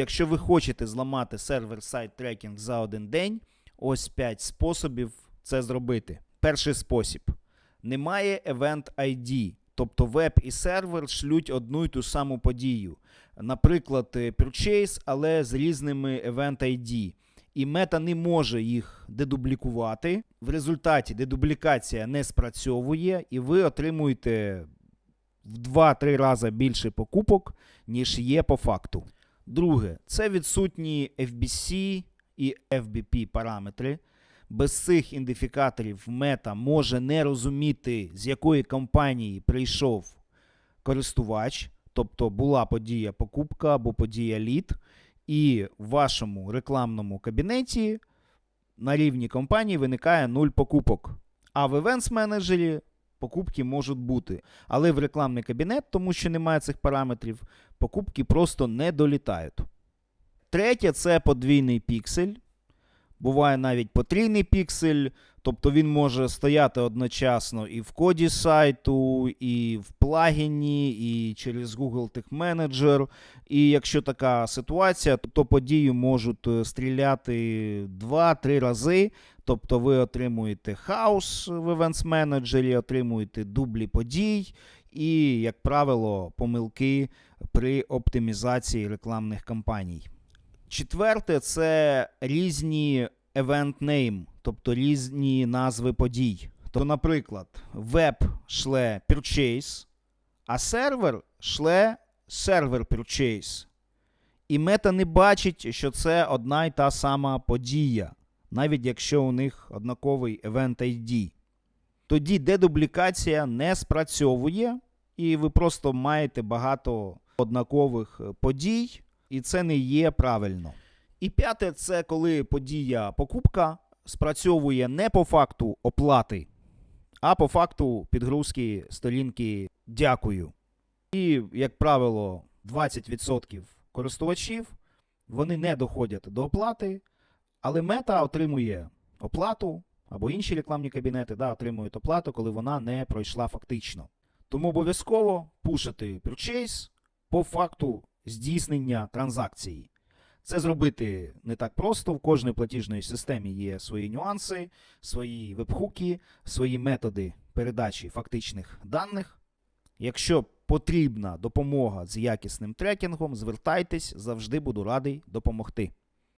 Якщо ви хочете зламати сервер сайт трекінг за один день, ось 5 способів це зробити. Перший спосіб: немає Event ID, тобто веб і сервер шлють одну й ту саму подію. Наприклад, е, Purchase, але з різними Event ID. І мета не може їх дедублікувати. В результаті дедублікація не спрацьовує, і ви отримуєте в 2-3 рази більше покупок, ніж є по факту. Друге, це відсутні FBC і FBP параметри. Без цих ідентифікаторів мета може не розуміти, з якої компанії прийшов користувач, тобто була подія покупка або подія лід, і в вашому рекламному кабінеті на рівні компанії виникає 0 покупок. А в Events менеджері покупки можуть бути. Але в рекламний кабінет, тому що немає цих параметрів, покупки просто не долітають. Третє це подвійний піксель. Буває навіть потрійний піксель, тобто він може стояти одночасно і в коді сайту, і в плагіні, і через Google Tag Manager. І якщо така ситуація, то подію можуть е, стріляти 2-3 рази. Тобто ви отримуєте хаос в Events Manager, отримуєте дублі подій, і, як правило, помилки при оптимізації рекламних кампаній. Четверте це різні event name, тобто різні назви подій. То, наприклад, веб шле purchase, а сервер шле сервер purchase. І мета не бачить, що це одна й та сама подія, навіть якщо у них однаковий event ID. Тоді дедублікація не спрацьовує, і ви просто маєте багато однакових е, подій, і це не є правильно. І п'яте, це коли подія покупка спрацьовує не по факту оплати, а по факту підгрузки сторінки дякую. І, як правило, 20% користувачів вони не доходять до оплати, але мета отримує оплату або інші рекламні кабінети да, отримують оплату, коли вона не пройшла фактично. Тому обов'язково пушити purchase по факту здійснення транзакції. Це зробити не так просто. В кожній платіжній системі є свої нюанси, свої вебхуки, свої методи передачі фактичних даних. Якщо потрібна допомога з якісним трекінгом, звертайтесь, завжди буду радий допомогти.